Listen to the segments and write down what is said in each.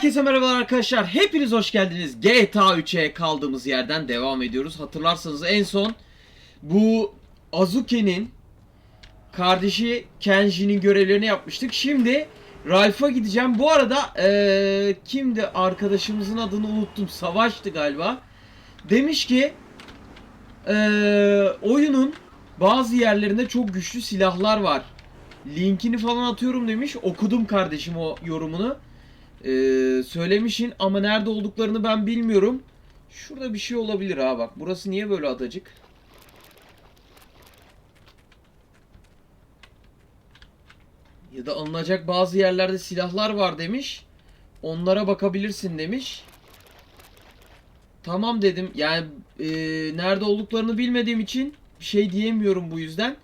Herkese merhabalar arkadaşlar. Hepiniz hoş geldiniz. GTA 3'e kaldığımız yerden devam ediyoruz. Hatırlarsanız en son bu Azuke'nin kardeşi Kenji'nin görevlerini yapmıştık. Şimdi Ralph'a gideceğim. Bu arada eee kimdi arkadaşımızın adını unuttum. Savaştı galiba. Demiş ki eee, oyunun bazı yerlerinde çok güçlü silahlar var. Linkini falan atıyorum demiş. Okudum kardeşim o yorumunu. Ee, söylemişin ama nerede olduklarını ben bilmiyorum. Şurada bir şey olabilir ha bak. Burası niye böyle adacık? Ya da alınacak bazı yerlerde silahlar var demiş. Onlara bakabilirsin demiş. Tamam dedim. Yani e, nerede olduklarını bilmediğim için bir şey diyemiyorum bu yüzden.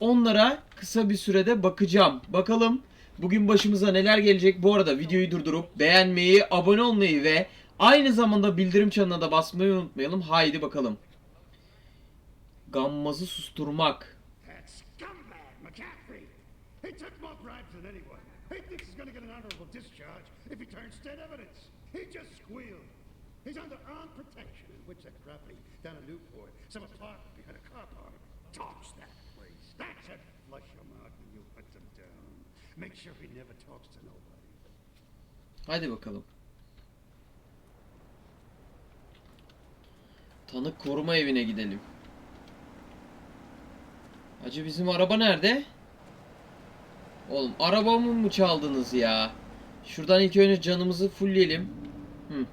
Onlara kısa bir sürede bakacağım. Bakalım bugün başımıza neler gelecek. Bu arada videoyu durdurup beğenmeyi, abone olmayı ve aynı zamanda bildirim çanına da basmayı unutmayalım. Haydi bakalım. Gammazı susturmak. He's a. Flush mouth when you hunt him down. Hadi bakalım. Tanık koruma evine gidelim. Acı bizim araba nerede? Oğlum arabamı mı çaldınız ya? Şuradan ilk önce canımızı fullleyelim. Hı.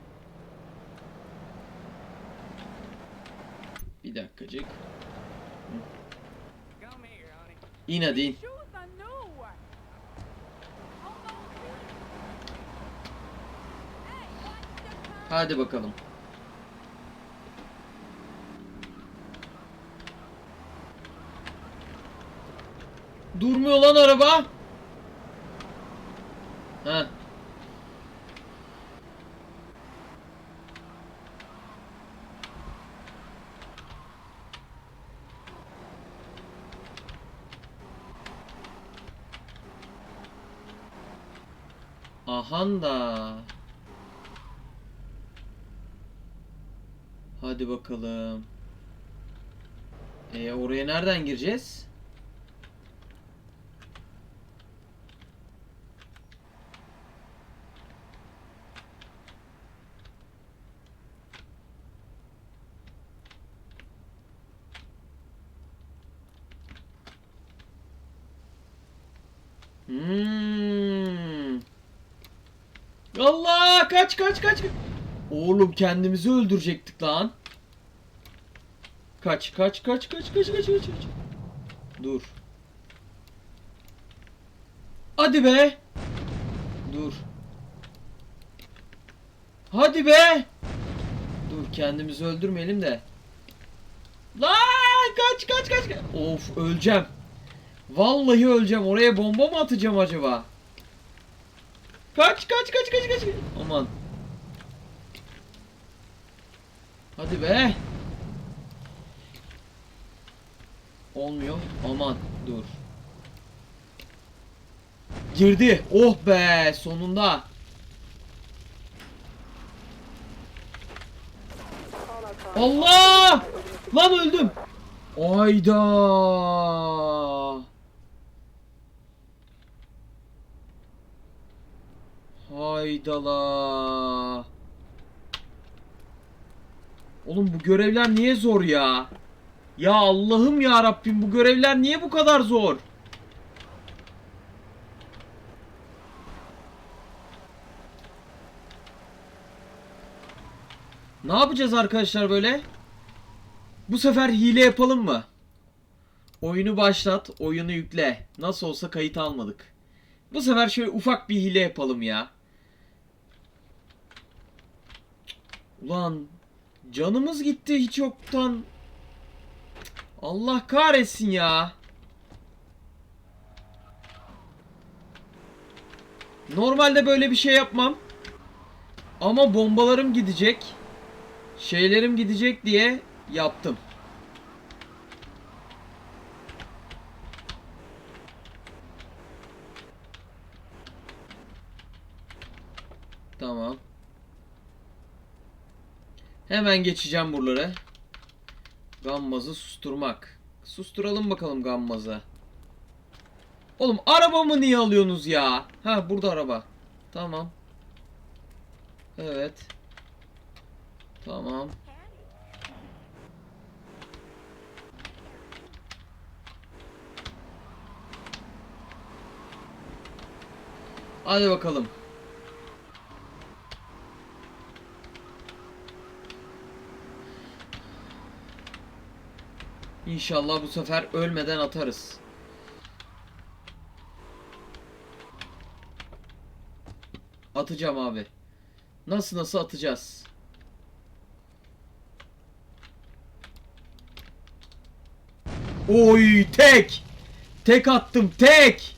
Bir dakikacık. Hı. İn hadi. Shoot the new one. Hold on. Hey, what's the time? Hadi bakalım. Durmuyor lan araba. Ha. Ahanda. Hadi bakalım. E oraya nereden gireceğiz? Hmm. Allah kaç kaç kaç. kaç. Oğlum kendimizi öldürecektik lan. Kaç kaç kaç kaç kaç kaç kaç kaç. Dur. Hadi be. Dur. Hadi be. Dur kendimizi öldürmeyelim de. Lan kaç kaç kaç. kaç. Of öleceğim. Vallahi öleceğim. Oraya bomba mı atacağım acaba? Kaç kaç kaç kaç kaç. Aman. Hadi be. Olmuyor. Aman dur. Girdi. Oh be sonunda. Allah! Lan öldüm. Ayda. Haydala. Oğlum bu görevler niye zor ya? Ya Allah'ım ya Rabbim bu görevler niye bu kadar zor? Ne yapacağız arkadaşlar böyle? Bu sefer hile yapalım mı? Oyunu başlat, oyunu yükle. Nasıl olsa kayıt almadık. Bu sefer şöyle ufak bir hile yapalım ya. Ulan canımız gitti hiç yoktan. Allah kahretsin ya. Normalde böyle bir şey yapmam. Ama bombalarım gidecek. Şeylerim gidecek diye yaptım. Tamam. Hemen geçeceğim buraları. Gammazı susturmak. Susturalım bakalım gammazı. Oğlum arabamı niye alıyorsunuz ya? Ha burada araba. Tamam. Evet. Tamam. Hadi bakalım. İnşallah bu sefer ölmeden atarız. Atacağım abi. Nasıl nasıl atacağız? Oy tek. Tek attım tek.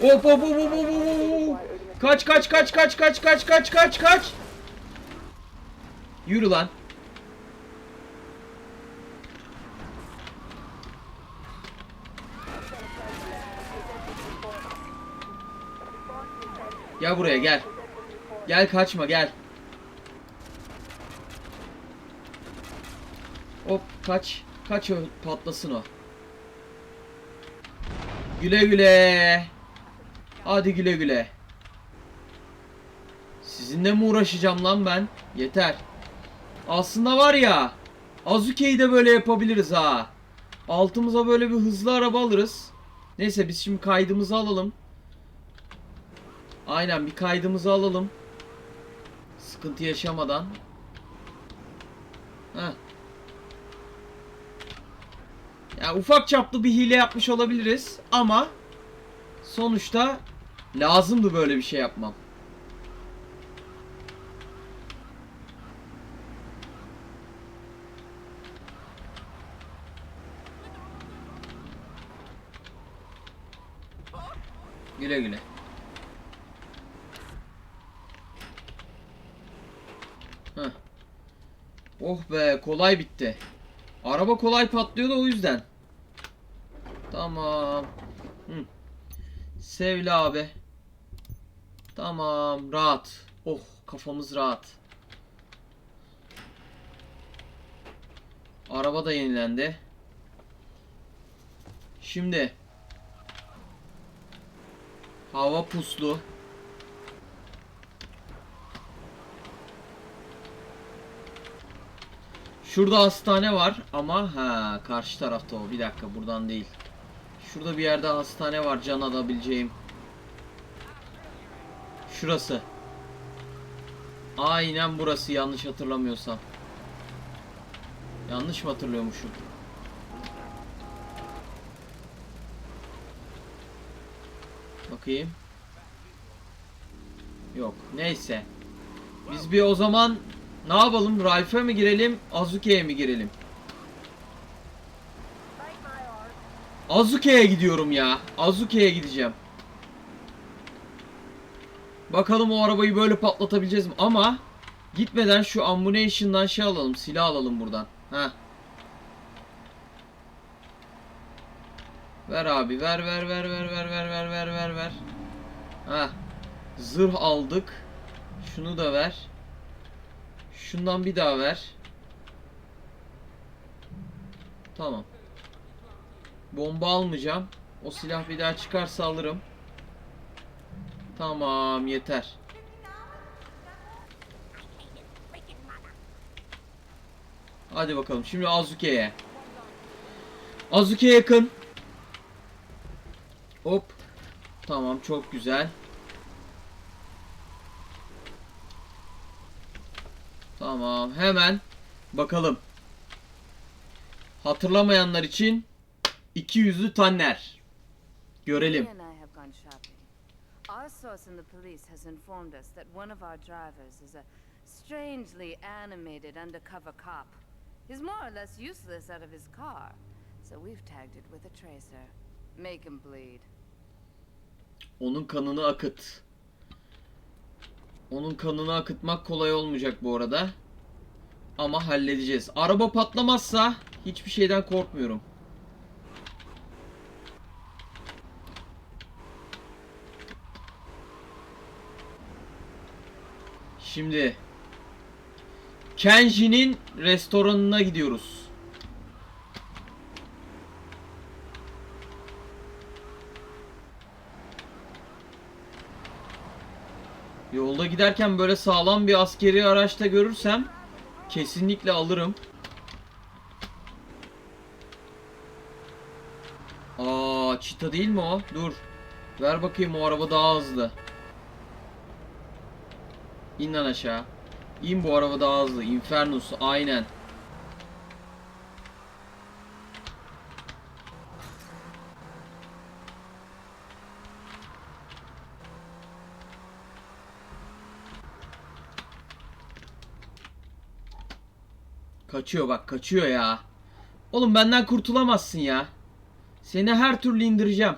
Hop hop hop hop hop hop. Kaç kaç kaç kaç kaç kaç kaç kaç kaç. Yürü lan. Gel buraya gel. Gel kaçma gel. Hop kaç. Kaç patlasın o. Güle güle. Hadi güle güle. Sizinle mi uğraşacağım lan ben? Yeter. Aslında var ya. Azuke'yi de böyle yapabiliriz ha. Altımıza böyle bir hızlı araba alırız. Neyse biz şimdi kaydımızı alalım. Aynen bir kaydımızı alalım. Sıkıntı yaşamadan. Heh. Ya ufak çaplı bir hile yapmış olabiliriz ama sonuçta lazımdı böyle bir şey yapmam. Güle güle. Oh be kolay bitti. Araba kolay patlıyordu o yüzden. Tamam. Hı. Sevli abi. Tamam rahat. Oh kafamız rahat. Araba da yenilendi. Şimdi hava puslu. Şurada hastane var ama ha karşı tarafta o. Bir dakika buradan değil. Şurada bir yerde hastane var can alabileceğim. Şurası. Aynen burası yanlış hatırlamıyorsam. Yanlış mı hatırlıyormuşum? Bakayım. Yok. Neyse. Biz bir o zaman ne yapalım? Ralph'e mi girelim? Azuke'ye mi girelim? Azuke'ye gidiyorum ya. Azuke'ye gideceğim. Bakalım o arabayı böyle patlatabileceğiz mi? Ama gitmeden şu ammunition'dan şey alalım. Silah alalım buradan. Ha. Ver abi. Ver ver ver ver ver ver ver ver ver ver. Ha. Zırh aldık. Şunu da ver. Şundan bir daha ver. Tamam. Bomba almayacağım. O silah bir daha çıkarsa alırım. Tamam yeter. Hadi bakalım. Şimdi Azuke'ye. Azuke yakın. Hop. Tamam çok güzel. Tamam hemen bakalım. Hatırlamayanlar için 200'lü tanner. Görelim. Our source in the police has informed us that one of our drivers is a strangely animated undercover cop. He's more or less useless out of his car, so we've tagged it with a tracer. Make him bleed. Onun kanını akıt. Onun kanını akıtmak kolay olmayacak bu arada. Ama halledeceğiz. Araba patlamazsa hiçbir şeyden korkmuyorum. Şimdi Kenji'nin restoranına gidiyoruz. Yolda giderken böyle sağlam bir askeri araçta görürsem kesinlikle alırım. Aa, çita değil mi o? Dur. Ver bakayım o araba daha hızlı. İn lan aşağı. İn bu araba daha hızlı. Infernus aynen. Kaçıyor bak kaçıyor ya. Oğlum benden kurtulamazsın ya. Seni her türlü indireceğim.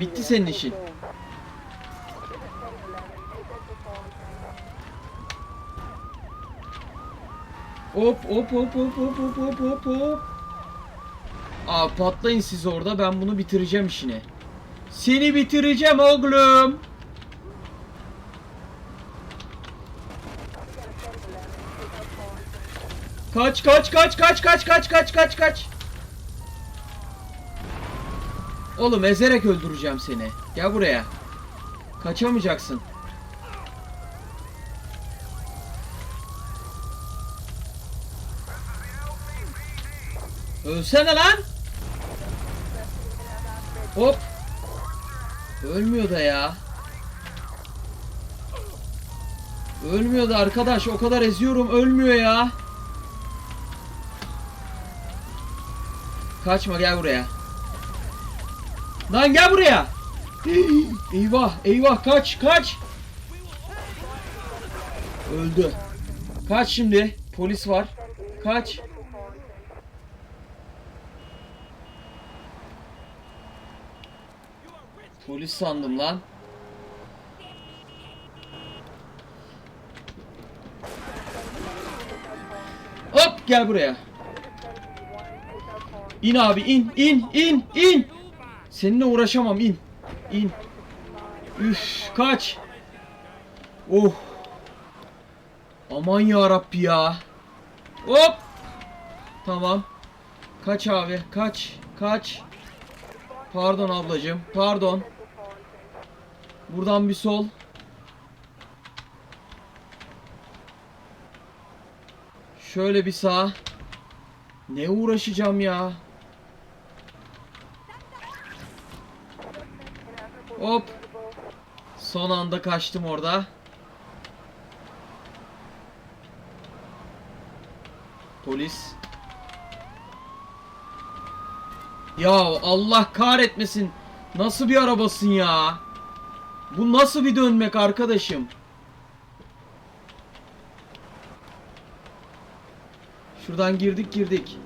Bitti senin işin. Hop hop hop hop hop hop hop hop hop. Aa patlayın siz orada ben bunu bitireceğim işini. Seni bitireceğim oğlum. Kaç kaç kaç kaç kaç kaç kaç kaç kaç. Oğlum ezerek öldüreceğim seni. Gel buraya. Kaçamayacaksın. Ölsene lan. Hop. Ölmüyor da ya. Ölmüyor da arkadaş o kadar eziyorum ölmüyor ya. Kaçma gel buraya. Lan gel buraya. Eyvah eyvah kaç kaç. Öldü. Kaç şimdi. Polis var. Kaç. Polis sandım lan. Hop gel buraya. İn abi in in in in. Seninle uğraşamam in. İn. Üf kaç. Oh. Aman ya Rabbi ya. Hop. Tamam. Kaç abi kaç kaç. Pardon ablacığım pardon. Buradan bir sol. Şöyle bir sağ. Ne uğraşacağım ya? Hop. Son anda kaçtım orada. Polis. Ya Allah kahretmesin. Nasıl bir arabasın ya? Bu nasıl bir dönmek arkadaşım? Şuradan girdik girdik.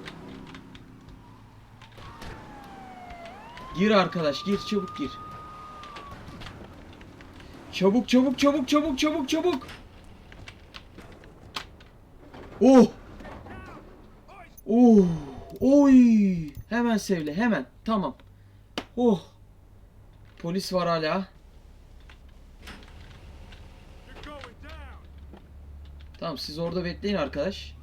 Gir arkadaş gir çabuk gir. Çabuk çabuk çabuk çabuk çabuk çabuk. Oh. Oh. Oy. Hemen sevle hemen. Tamam. Oh. Polis var hala. Tamam siz orada bekleyin arkadaş.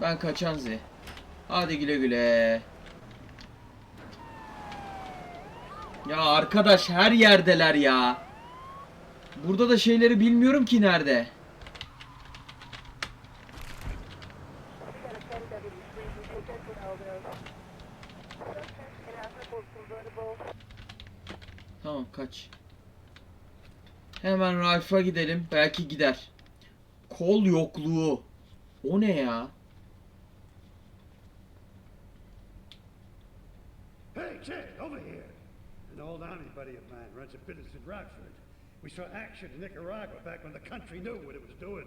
Ben kaçan Z. Hadi güle güle. Ya arkadaş her yerdeler ya. Burada da şeyleri bilmiyorum ki nerede. Tamam kaç. Hemen Ralph'a gidelim. Belki gider. Kol yokluğu. O ne ya? Hey, Ted, over here. An old army buddy of mine runs a business in Rockford. We saw action in Nicaragua back when the country knew what it was doing.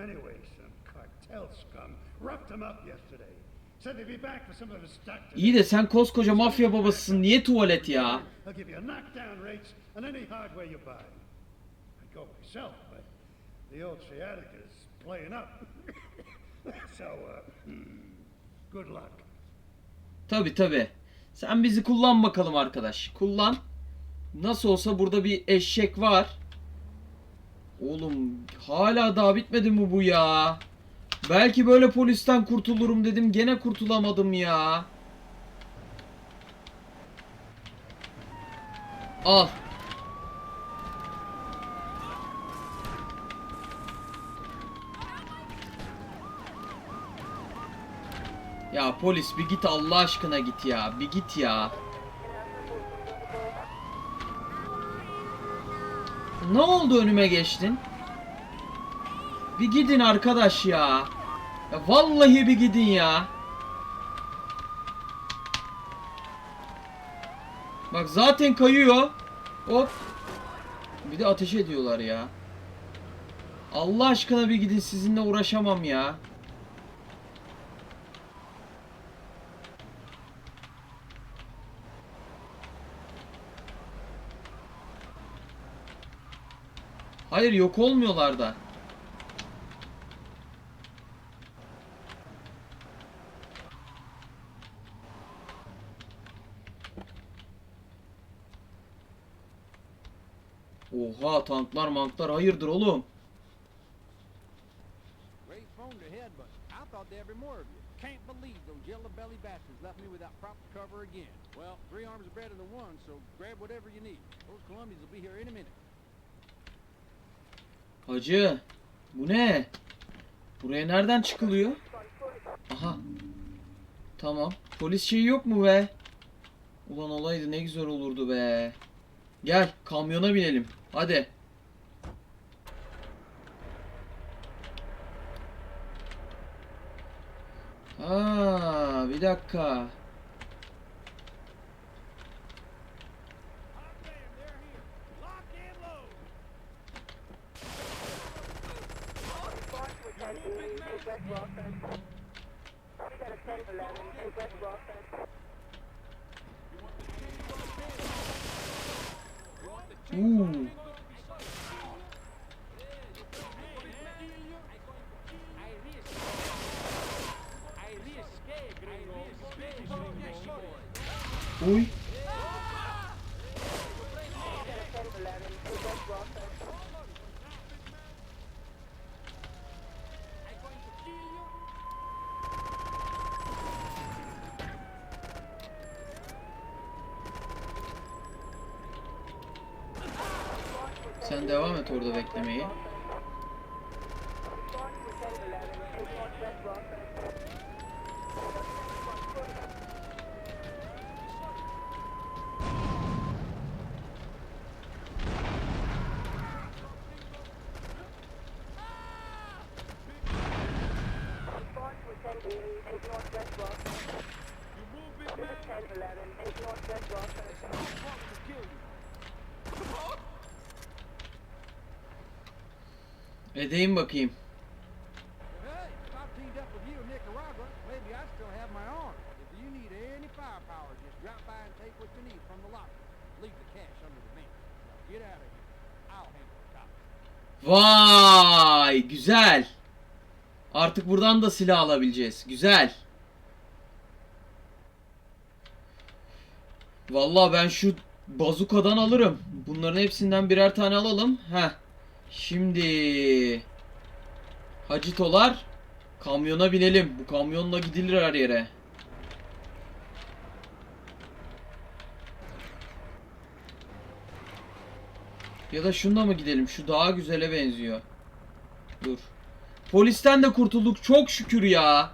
Anyway, some cartel scum roughed him up yesterday. Said they'd be back for some of his stock. İyi de sen koskoca mafya babasısın. Niye tuvalet ya? I'll give you knockdown rates on any hardware you buy. I'd go myself, but the old sciatica is playing up. so, uh, good luck. Tabi tabi. Sen bizi kullan bakalım arkadaş. Kullan. Nasıl olsa burada bir eşek var. Oğlum hala daha bitmedi mi bu ya? Belki böyle polisten kurtulurum dedim. Gene kurtulamadım ya. Al. Ya polis bir git Allah aşkına git ya. Bir git ya. Ne oldu önüme geçtin? Bir gidin arkadaş ya. Ya vallahi bir gidin ya. Bak zaten kayıyor. Hop. Bir de ateş ediyorlar ya. Allah aşkına bir gidin sizinle uğraşamam ya. Hayır yok olmuyorlar da. Oha tanklar manklar hayırdır oğlum? Can't believe those yellow belly bastards left me without proper cover again. Well, three arms are better than one, so grab whatever you need. Those Colombians will be here any minute. Hacı bu ne? Buraya nereden çıkılıyor? Aha. Tamam. Polis şeyi yok mu be? Ulan olaydı ne güzel olurdu be. Gel kamyona binelim. Hadi. Aa, bir dakika. Ooh. Devam et orada beklemeyi. Edeyim bakayım. Hey, if I teamed up with you in Nicaragua, maybe I'd still have my arm. If you need any firepower, just drop by and take what you need from the locker. Leave the cash under the bench. Now get out of here. I'll handle the cops. Vay güzel. Artık buradan da silah alabileceğiz. Güzel. Vallahi ben şu bazukadan alırım. Bunların hepsinden birer tane alalım. Heh. Şimdi Hacitolar kamyona binelim. Bu kamyonla gidilir her yere. Ya da şununla mı gidelim? Şu daha güzele benziyor. Dur. Polisten de kurtulduk. Çok şükür ya.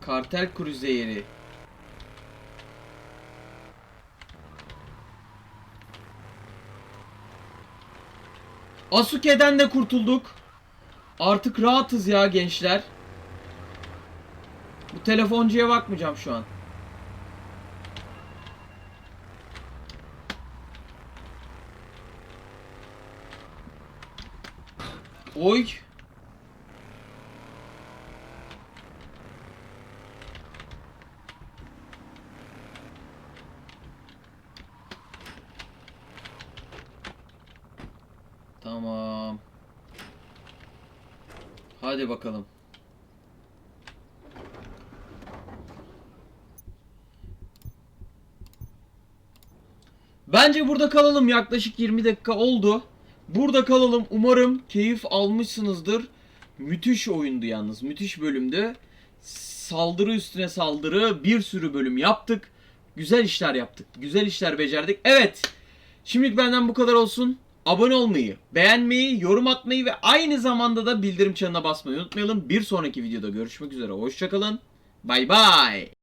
Kartel kruzeyeri. Asuke'den de kurtulduk. Artık rahatız ya gençler. Bu telefoncuya bakmayacağım şu an. Oy. Tamam. Hadi bakalım. Bence burada kalalım. Yaklaşık 20 dakika oldu. Burada kalalım. Umarım keyif almışsınızdır. Müthiş oyundu yalnız. Müthiş bölümdü. Saldırı üstüne saldırı bir sürü bölüm yaptık. Güzel işler yaptık. Güzel işler becerdik. Evet. Şimdilik benden bu kadar olsun. Abone olmayı, beğenmeyi, yorum atmayı ve aynı zamanda da bildirim çanına basmayı unutmayalım. Bir sonraki videoda görüşmek üzere. Hoşçakalın. Bay bay.